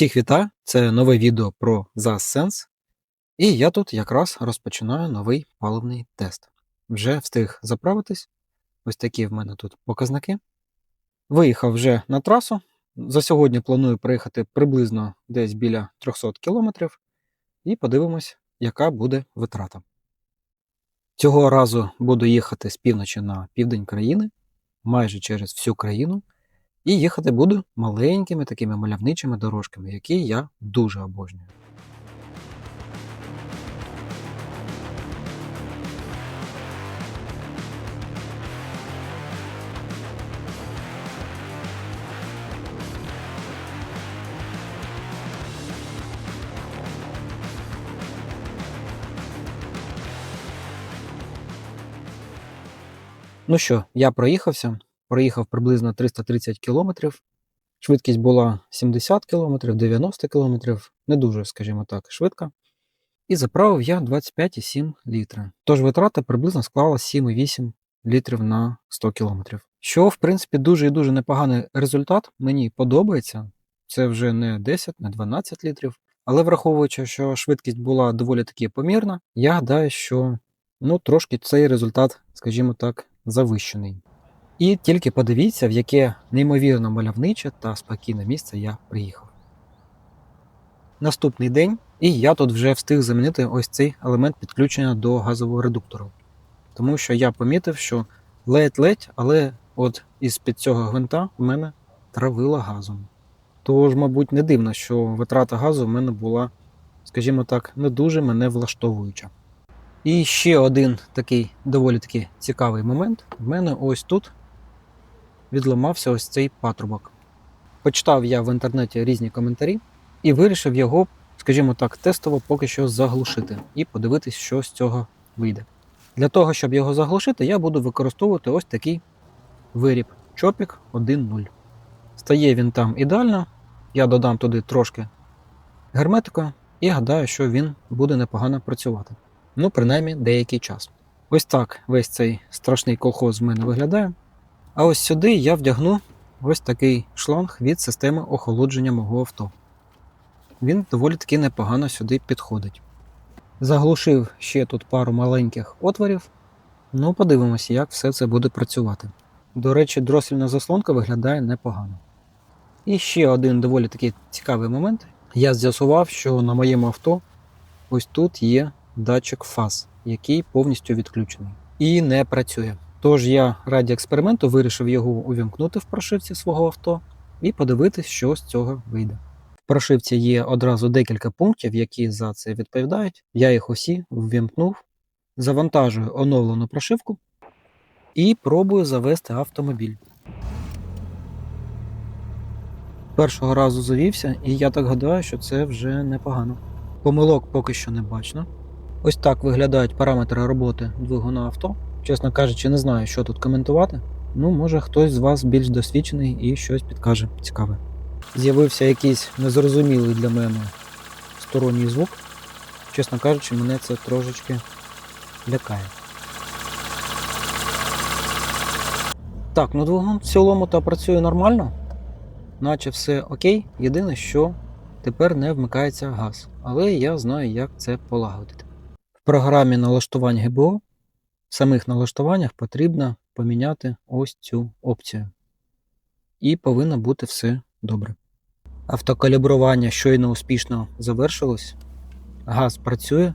Всіх вітаю! Це нове відео про ZAS Sense. І я тут якраз розпочинаю новий паливний тест. Вже встиг заправитись. Ось такі в мене тут показники. Виїхав вже на трасу. За сьогодні планую приїхати приблизно десь біля 300 км і подивимось, яка буде витрата. Цього разу буду їхати з півночі на південь країни, майже через всю країну. І їхати буду маленькими такими мальовничими дорожками, які я дуже обожнюю. Ну що, я проїхався, проїхав приблизно 330 кілометрів. Швидкість була 70 км, 90 км, не дуже, скажімо так, швидка. І заправив я 25,7 літра. Тож витрата приблизно склала 7,8 літрів на 100 км. Що, в принципі, дуже і дуже непоганий результат. Мені подобається. Це вже не 10, не 12 літрів. Але враховуючи, що швидкість була доволі таки помірна, я гадаю, що ну, трошки цей результат, скажімо так, завищений. І тільки подивіться, в яке неймовірно мальовниче та спокійне місце я приїхав. Наступний день, і я тут вже встиг замінити ось цей елемент підключення до газового редуктору. Тому що я помітив, що ледь-ледь, але от із під цього гвинта в мене травило газом. Тож, мабуть, не дивно, що витрата газу в мене була, скажімо так, не дуже мене влаштовуюча. І ще один такий доволі таки цікавий момент. В мене ось тут відламався ось цей патрубок. Почитав я в інтернеті різні коментарі і вирішив його, скажімо так, тестово поки що заглушити і подивитись, що з цього вийде. Для того, щоб його заглушити, я буду використовувати ось такий виріб Чопік 1.0. Стає він там ідеально. Я додам туди трошки герметика і гадаю, що він буде непогано працювати. Ну, принаймні, деякий час. Ось так весь цей страшний колхоз в мене виглядає. А ось сюди я вдягну ось такий шланг від системи охолодження мого авто. Він доволі таки непогано сюди підходить. Заглушив ще тут пару маленьких отворів. Ну, подивимося, як все це буде працювати. До речі, дросільна заслонка виглядає непогано. І ще один доволі такий цікавий момент. Я з'ясував, що на моєму авто ось тут є датчик фаз, який повністю відключений і не працює. Тож я раді експерименту вирішив його увімкнути в прошивці свого авто і подивитись, що з цього вийде. В прошивці є одразу декілька пунктів, які за це відповідають. Я їх усі ввімкнув, завантажую оновлену прошивку і пробую завести автомобіль. Першого разу завівся, і я так гадаю, що це вже непогано. Помилок поки що не бачно. Ось так виглядають параметри роботи двигуна авто. Чесно кажучи, не знаю, що тут коментувати. Ну, може хтось з вас більш досвідчений і щось підкаже цікаве. З'явився якийсь незрозумілий для мене сторонній звук. Чесно кажучи, мене це трошечки лякає. Так, ну двигун в цілому то працює нормально, наче все окей. Єдине, що тепер не вмикається газ. Але я знаю, як це полагодити. В програмі налаштувань ГБО самих налаштуваннях потрібно поміняти ось цю опцію. І повинно бути все добре. Автокалібрування щойно успішно завершилось, газ працює,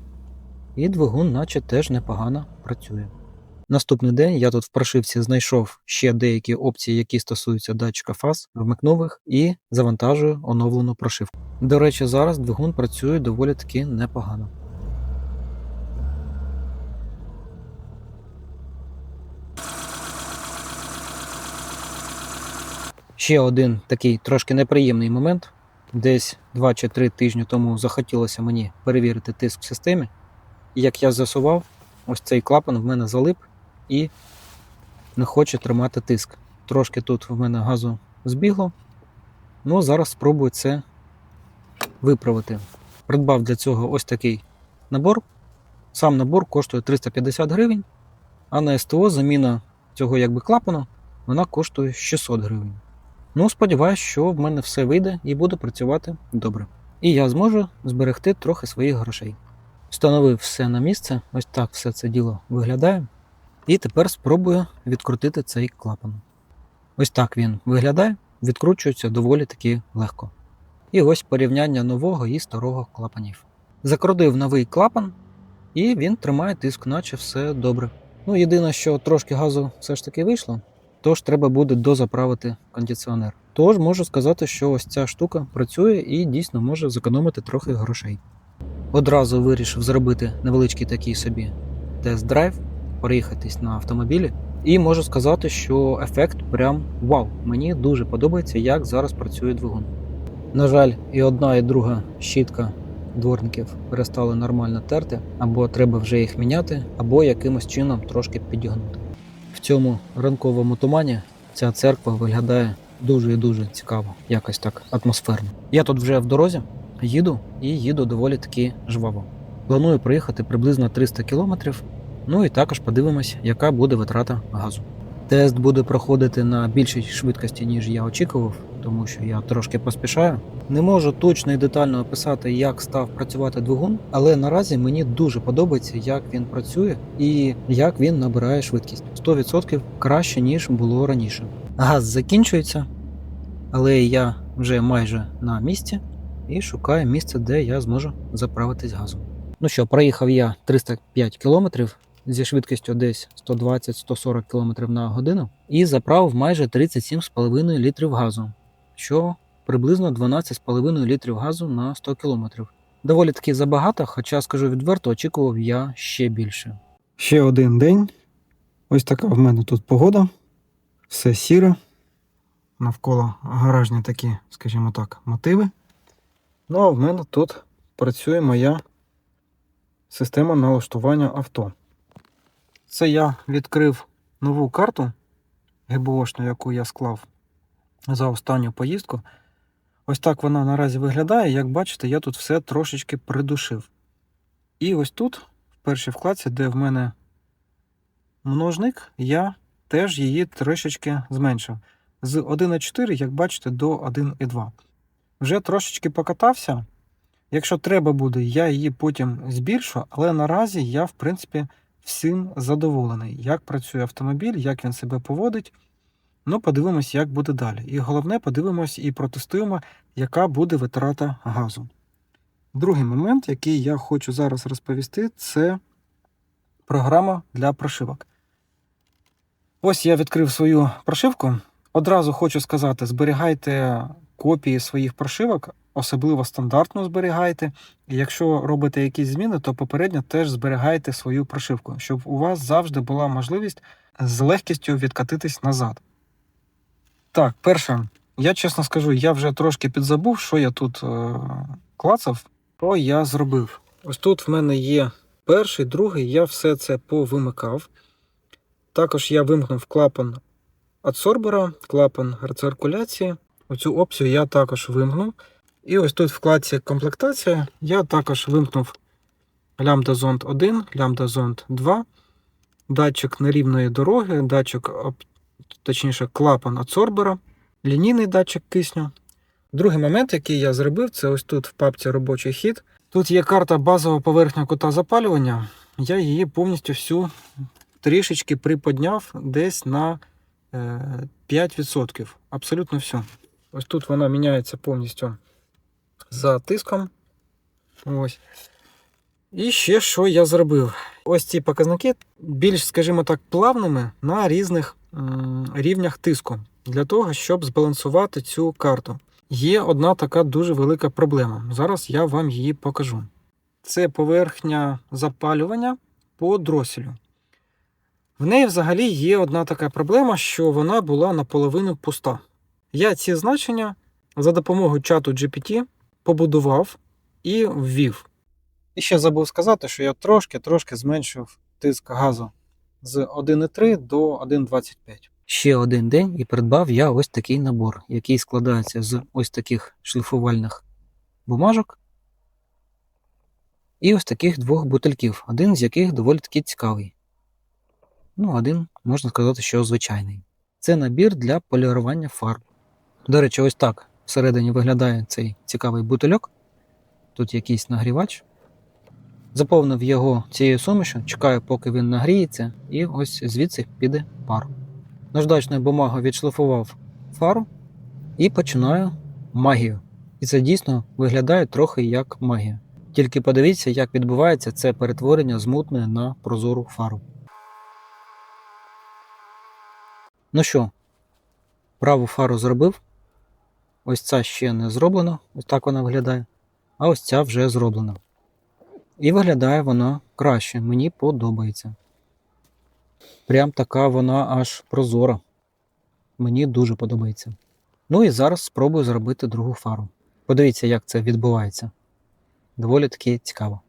і двигун, наче теж непогано працює. Наступний день я тут в прошивці знайшов ще деякі опції, які стосуються датчика фаз, вмикнув їх і завантажую оновлену прошивку. До речі, зараз двигун працює доволі таки непогано. Ще один такий трошки неприємний момент. Десь 2 чи 3 тижні тому захотілося мені перевірити тиск в системі. І як я засував, ось цей клапан в мене залип і не хоче тримати тиск. Трошки тут в мене газу збігло. Ну, зараз спробую це виправити. Придбав для цього ось такий набор. Сам набор коштує 350 гривень, а на СТО заміна цього якби клапану вона коштує 600 гривень. Ну, сподіваюся, що в мене все вийде і буде працювати добре. І я зможу зберегти трохи своїх грошей. Встановив все на місце, ось так все це діло виглядає. І тепер спробую відкрутити цей клапан. Ось так він виглядає, відкручується доволі таки легко. І ось порівняння нового і старого клапанів. Закрутив новий клапан, і він тримає тиск, наче все добре. Ну, єдине, що трошки газу все ж таки вийшло, тож треба буде дозаправити кондиціонер. Тож можу сказати, що ось ця штука працює і дійсно може зекономити трохи грошей. Одразу вирішив зробити невеличкий такий собі тест-драйв, проїхатись на автомобілі. І можу сказати, що ефект прям вау. Мені дуже подобається, як зараз працює двигун. На жаль, і одна, і друга щітка дворників перестали нормально терти, або треба вже їх міняти, або якимось чином трошки підігнути. Цьому ранковому тумані ця церква виглядає дуже і дуже цікаво, якось так атмосферно. Я тут вже в дорозі їду і їду доволі таки жваво. Планую проїхати приблизно 300 кілометрів. Ну і також подивимось, яка буде витрата газу. Тест буде проходити на більшій швидкості, ніж я очікував, тому що я трошки поспішаю. Не можу точно і детально описати, як став працювати двигун, але наразі мені дуже подобається, як він працює і як він набирає швидкість. 100% краще, ніж було раніше. Газ закінчується, але я вже майже на місці і шукаю місце, де я зможу заправитись газом. Ну що, проїхав я 305 кілометрів зі швидкістю десь 120-140 км на годину і заправив майже 37,5 літрів газу, що приблизно 12,5 літрів газу на 100 км. Доволі таки забагато, хоча скажу відверто, очікував я ще більше. Ще один день. Ось така в мене тут погода. Все сіре. Навколо гаражні такі, скажімо так, мотиви. Ну а в мене тут працює моя система налаштування авто. Це я відкрив нову карту ГБОшну, яку я склав за останню поїздку. Ось так вона наразі виглядає. Як бачите, я тут все трошечки придушив. І ось тут, в першій вкладці, де в мене множник, я теж її трошечки зменшив. З 1,4, як бачите, до 1,2. Вже трошечки покатався. Якщо треба буде, я її потім збільшу, але наразі я, в принципі, всім задоволений, як працює автомобіль, як він себе поводить. Ну, подивимось, як буде далі. І головне, подивимось і протестуємо, яка буде витрата газу. Другий момент, який я хочу зараз розповісти, це програма для прошивок. Ось я відкрив свою прошивку. Одразу хочу сказати: зберігайте копії своїх прошивок, особливо стандартно зберігайте. І якщо робите якісь зміни, то попередньо теж зберігайте свою прошивку, щоб у вас завжди була можливість з легкістю відкатитись назад. Так, перше, я чесно скажу, я вже трошки підзабув, що я тут е- клацав, що я зробив. Ось тут в мене є перший, другий, я все це повимикав. Також я вимкнув клапан адсорбера, клапан рециркуляції. Оцю опцію я також вимкнув. І ось тут в вкладці комплектація я також вимкнув лямбда зонд 1, лямбда зонд 2, датчик нерівної дороги, датчик, точніше, клапан адсорбера, лінійний датчик кисню. Другий момент, який я зробив, це ось тут в папці робочий хід. Тут є карта базового поверхня кута запалювання. Я її повністю всю трішечки приподняв десь на 5%. Абсолютно все. Ось тут вона міняється повністю за тиском. Ось. І ще що я зробив? Ось ці показники більш, скажімо так, плавними на різних рівнях тиску, для того, щоб збалансувати цю карту. Є одна така дуже велика проблема. Зараз я вам її покажу. Це поверхня запалювання по дроселю. В неї взагалі є одна така проблема, що вона була наполовину пуста. Я ці значення за допомогою чату GPT побудував і ввів. І ще забув сказати, що я трошки-трошки зменшив тиск газу з 1,3 до 1,25. Ще один день і придбав я ось такий набор, який складається з ось таких шліфувальних бумажок і ось таких двох бутильків, один з яких доволі таки цікавий. Ну, один, можна сказати, що звичайний. Це набір для полірування фарб. До речі, ось так всередині виглядає цей цікавий бутильок. Тут якийсь нагрівач. Заповнив його цією сумішю, чекаю, поки він нагріється, і ось звідси піде пар. Наждачною бумагою відшліфував фару і починаю магію. І це дійсно виглядає трохи як магія. Тільки подивіться, як відбувається це перетворення з мутної на прозору фару. Ну що, праву фару зробив. Ось ця ще не зроблена, ось так вона виглядає. А ось ця вже зроблена. І виглядає вона краще, мені подобається. Прям така вона аж прозора. Мені дуже подобається. Ну і зараз спробую зробити другу фару. Подивіться, як це відбувається. Доволі таки цікаво.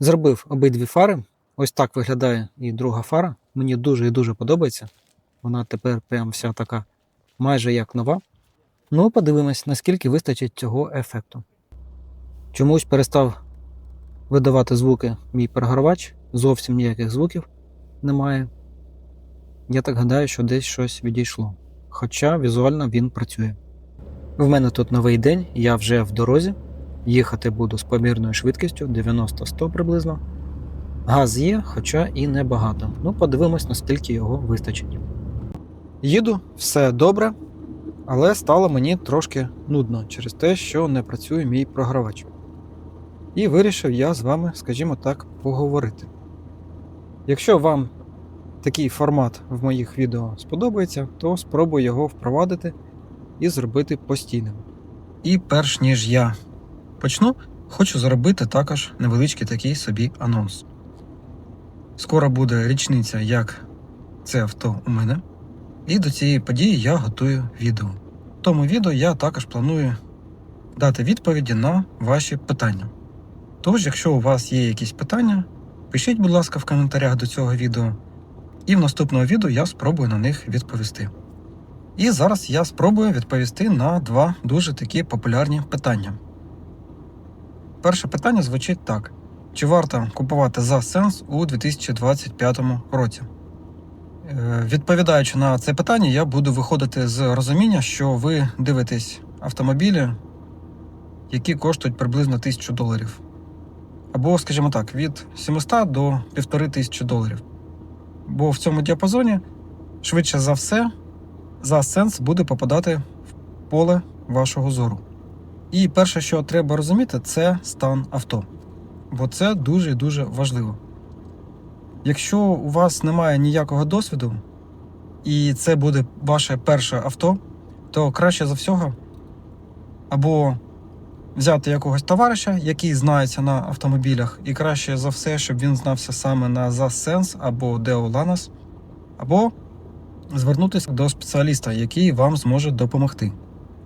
Зробив обидві фари. Ось так виглядає і друга фара. Мені дуже і дуже подобається. Вона тепер прям вся така майже як нова. Ну, подивимось, наскільки вистачить цього ефекту. Чомусь перестав видавати звуки мій перегравач, зовсім ніяких звуків немає. Я так гадаю, що десь щось відійшло. Хоча візуально він працює. В мене тут новий день, я вже в дорозі. Їхати буду з помірною швидкістю 90-100 приблизно. Газ є, хоча і небагато. Ну, подивимось, наскільки його вистачить. Їду, все добре, але стало мені трошки нудно через те, що не працює мій програвач. І вирішив я з вами, скажімо так, поговорити. Якщо вам такий формат в моїх відео сподобається, то спробую його впровадити і зробити постійним. І перш ніж я почну, хочу зробити також невеличкий такий собі анонс. Скоро буде річниця, як це авто у мене. І до цієї події я готую відео. В тому відео я також планую дати відповіді на ваші питання. Тож, якщо у вас є якісь питання, пишіть, будь ласка, в коментарях до цього відео, і в наступному відео я спробую на них відповісти. І зараз я спробую відповісти на два дуже такі популярні питання. Перше питання звучить так: чи варто купувати за сенс у 2025 році? Е, Відповідаючи на це питання, я буду виходити з розуміння, що ви дивитесь автомобілі, які коштують приблизно 1000 доларів. Або, скажімо так, від 700 до 1500 доларів. Бо в цьому діапазоні, швидше за все, за сенс буде попадати в поле вашого зору. І перше, що треба розуміти, це стан авто. Бо це дуже дуже важливо. Якщо у вас немає ніякого досвіду, і це буде ваше перше авто, то краще за всього або взяти якогось товариша, який знається на автомобілях, і краще за все, щоб він знався саме на ZASense або Deo Lanos, або звернутися до спеціаліста, який вам зможе допомогти.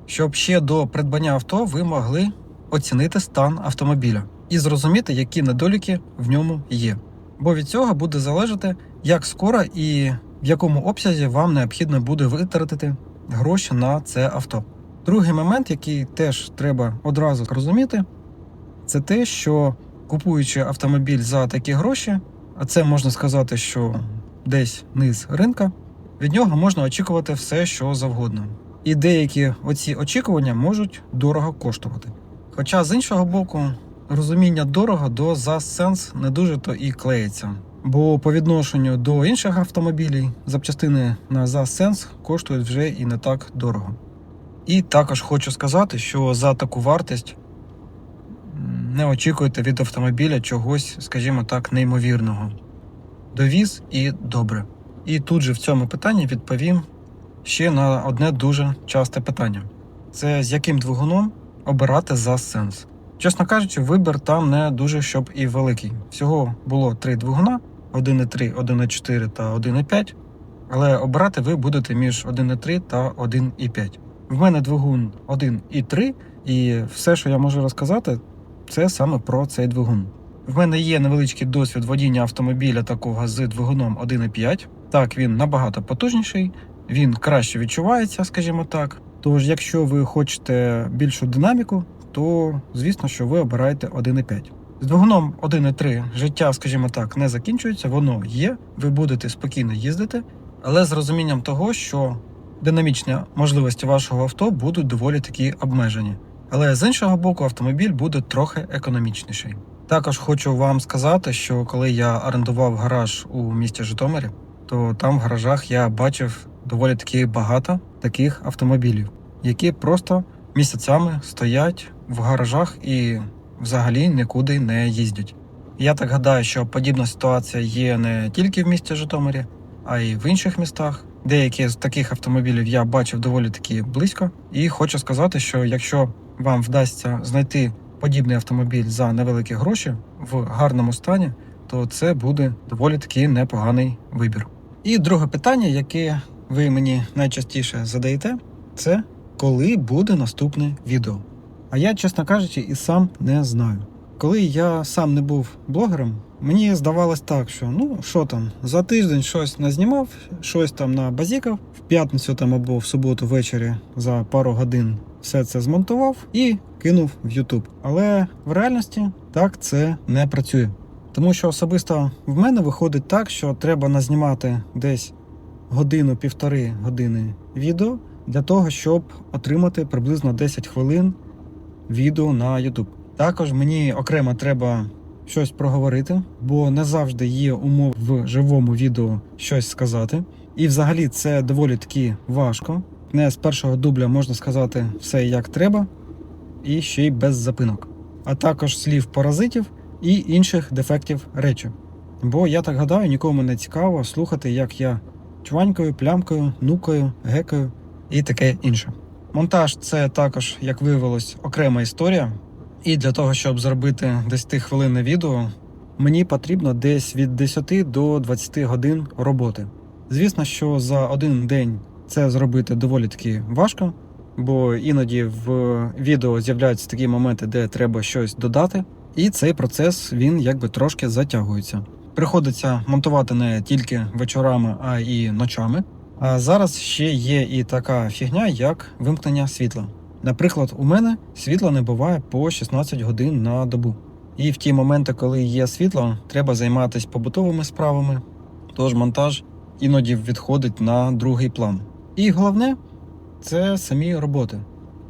Щоб ще до придбання авто ви могли оцінити стан автомобіля і зрозуміти, які недоліки в ньому є. Бо від цього буде залежати, як скоро і в якому обсязі вам необхідно буде витратити гроші на це авто. Другий момент, який теж треба одразу розуміти, це те, що купуючи автомобіль за такі гроші, а це можна сказати, що десь низ ринка, від нього можна очікувати все, що завгодно. І деякі оці очікування можуть дорого коштувати. Хоча з іншого боку, розуміння дорого до ZAS не дуже то і клеїться. Бо по відношенню до інших автомобілів запчастини на ZAS коштують вже і не так дорого. І також хочу сказати, що за таку вартість не очікуйте від автомобіля чогось, скажімо так, неймовірного. Довіз і добре. І тут же в цьому питанні відповім ще на одне дуже часте питання: це з яким двигуном обирати за сенс. Чесно кажучи, вибір там не дуже щоб і великий. Всього було три двигуна: 1.3, 1.4 та 1.5. Але обирати ви будете між 1.3 та 1.5. В мене двигун 1.3, і все, що я можу розказати, це саме про цей двигун. В мене є невеличкий досвід водіння автомобіля такого з двигуном 1.5. Так, він набагато потужніший, він краще відчувається, скажімо так. Тож, якщо ви хочете більшу динаміку, то звісно, що ви обираєте 1.5. З двигуном 1.3 життя, скажімо так, не закінчується, воно є, ви будете спокійно їздити, але з розумінням того, що динамічні можливості вашого авто будуть доволі такі обмежені. Але з іншого боку, автомобіль буде трохи економічніший. Також хочу вам сказати, що коли я орендував гараж у місті Житомирі, то там в гаражах я бачив доволі таки багато таких автомобілів, які просто місяцями стоять в гаражах і взагалі нікуди не їздять. Я так гадаю, що подібна ситуація є не тільки в місті Житомирі, а й в інших містах. Деякі з таких автомобілів я бачив доволі таки близько. І хочу сказати, що якщо вам вдасться знайти подібний автомобіль за невеликі гроші в гарному стані, то це буде доволі таки непоганий вибір. І друге питання, яке ви мені найчастіше задаєте, це коли буде наступне відео. А я, чесно кажучи, і сам не знаю. Коли я сам не був блогером, мені здавалось так, що ну що там, за тиждень щось назнімав, щось там набазікав, в п'ятницю там або в суботу ввечері за пару годин все це змонтував і кинув в YouTube. Але в реальності так це не працює. Тому що особисто в мене виходить так, що треба назнімати десь годину-півтори години відео для того, щоб отримати приблизно 10 хвилин відео на YouTube. Також мені окремо треба щось проговорити, бо не завжди є умов в живому відео щось сказати. І взагалі це доволі таки важко. Не з першого дубля можна сказати все як треба, і ще й без запинок. А також слів паразитів і інших дефектів речі. Бо я так гадаю, нікому не цікаво слухати, як я чванькою, плямкою, нукою, гекою і таке інше. Монтаж це також, як виявилось, окрема історія. І для того, щоб зробити 10 хвилинне відео, мені потрібно десь від 10 до 20 годин роботи. Звісно, що за один день це зробити доволі таки важко, бо іноді в відео з'являються такі моменти, де треба щось додати, і цей процес він якби трошки затягується. Приходиться монтувати не тільки вечорами, а і ночами. А зараз ще є і така фігня, як вимкнення світла. Наприклад, у мене світла не буває по 16 годин на добу. І в ті моменти, коли є світло, треба займатися побутовими справами, тож монтаж іноді відходить на другий план. І головне це самі роботи.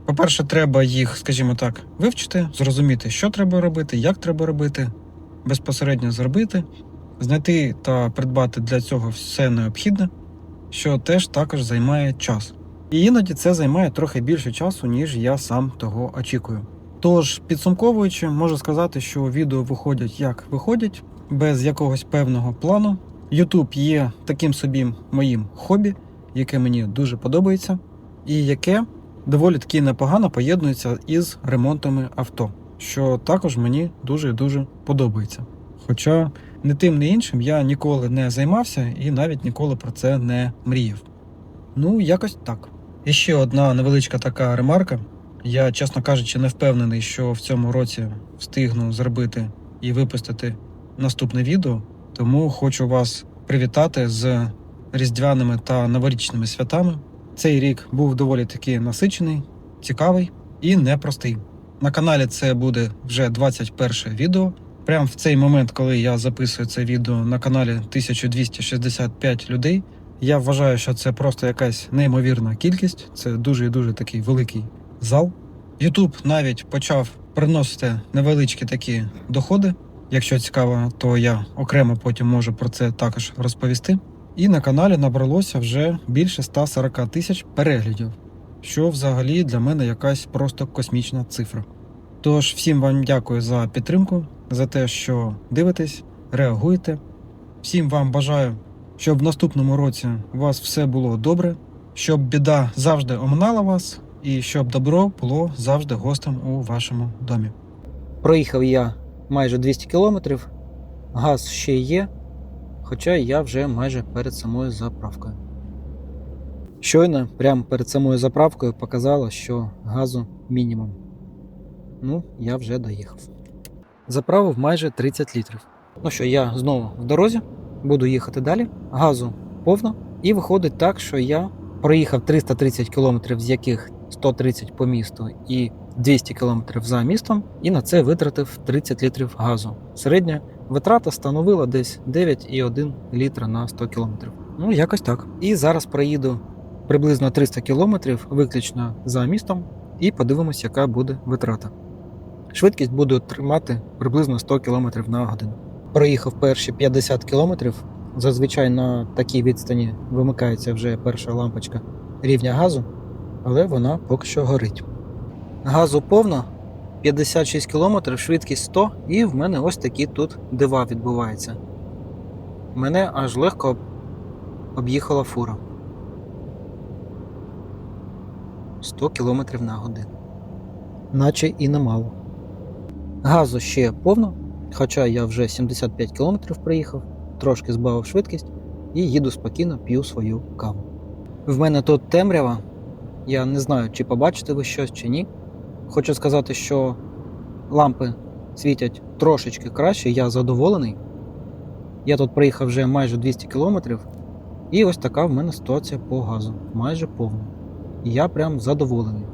По-перше, треба їх, скажімо так, вивчити, зрозуміти, що треба робити, як треба робити, безпосередньо зробити, знайти та придбати для цього все необхідне, що теж також займає час. І іноді це займає трохи більше часу, ніж я сам того очікую. Тож, підсумковуючи, можу сказати, що відео виходять як виходять, без якогось певного плану. YouTube є таким собі моїм хобі, яке мені дуже подобається, і яке доволі таки непогано поєднується із ремонтами авто, що також мені дуже дуже подобається. Хоча не тим, не іншим я ніколи не займався і навіть ніколи про це не мріяв. Ну, якось так. І ще одна невеличка така ремарка. Я, чесно кажучи, не впевнений, що в цьому році встигну зробити і випустити наступне відео, тому хочу вас привітати з різдвяними та новорічними святами. Цей рік був доволі таки насичений, цікавий і непростий. На каналі це буде вже 21 відео. Прямо в цей момент, коли я записую це відео на каналі 1265 людей. Я вважаю, що це просто якась неймовірна кількість. Це дуже і дуже такий великий зал. YouTube навіть почав приносити невеличкі такі доходи. Якщо цікаво, то я окремо потім можу про це також розповісти. І на каналі набралося вже більше 140 тисяч переглядів, що взагалі для мене якась просто космічна цифра. Тож всім вам дякую за підтримку, за те, що дивитесь, реагуєте. Всім вам бажаю, щоб в наступному році у вас все було добре, щоб біда завжди оминала вас, і щоб добро було завжди гостем у вашому домі. Проїхав я майже 200 кілометрів, газ ще є, хоча я вже майже перед самою заправкою. Щойно, прямо перед самою заправкою, показало, що газу мінімум. Ну, я вже доїхав. Заправив майже 30 літрів. Ну що, я знову в дорозі, буду їхати далі. Газу повно. І виходить так, що я проїхав 330 км, з яких 130 по місту і 200 км за містом, і на це витратив 30 літрів газу. Середня витрата становила десь 9,1 літра на 100 км. Ну, якось так. І зараз проїду приблизно 300 км виключно за містом, і подивимось, яка буде витрата. Швидкість буду тримати приблизно 100 км на годину. Проїхав перші 50 км. Зазвичай на такій відстані вимикається вже перша лампочка рівня газу, але вона поки що горить. Газу повно, 56 км, швидкість 100, і в мене ось такі тут дива відбуваються. Мене аж легко об'їхала фура. 100 км на годину. Наче і немало. Газу ще повно, хоча я вже 75 км проїхав, трошки збавив швидкість і їду спокійно, п'ю свою каву. В мене тут темрява. Я не знаю, чи побачите ви щось чи ні. Хочу сказати, що лампи світять трошечки краще, я задоволений. Я тут приїхав вже майже 200 км, і ось така в мене ситуація по газу. Майже повна. І я прям задоволений.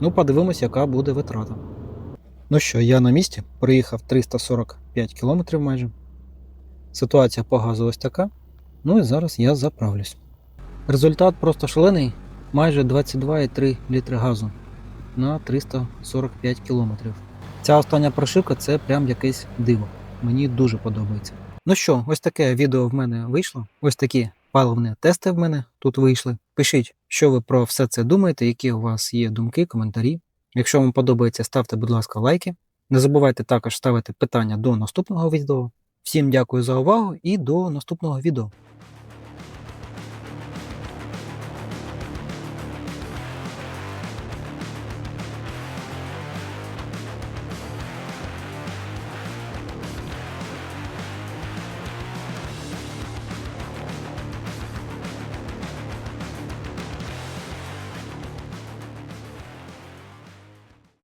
Ну, подивимось, яка буде витрата. Ну що, я на місці, проїхав 345 км майже. Ситуація по газу ось така. Ну і зараз я заправлюсь. Результат просто шалений. Майже 22,3 літри газу на 345 км. Ця остання прошивка це прям якесь диво. Мені дуже подобається. Ну що, ось таке відео в мене вийшло. Ось такі паливні тести в мене тут вийшли. Пишіть, що ви про все це думаєте, які у вас є думки, коментарі. Якщо вам подобається, ставте, будь ласка, лайки. Не забувайте також ставити питання до наступного відео. Всім дякую за увагу і до наступного відео.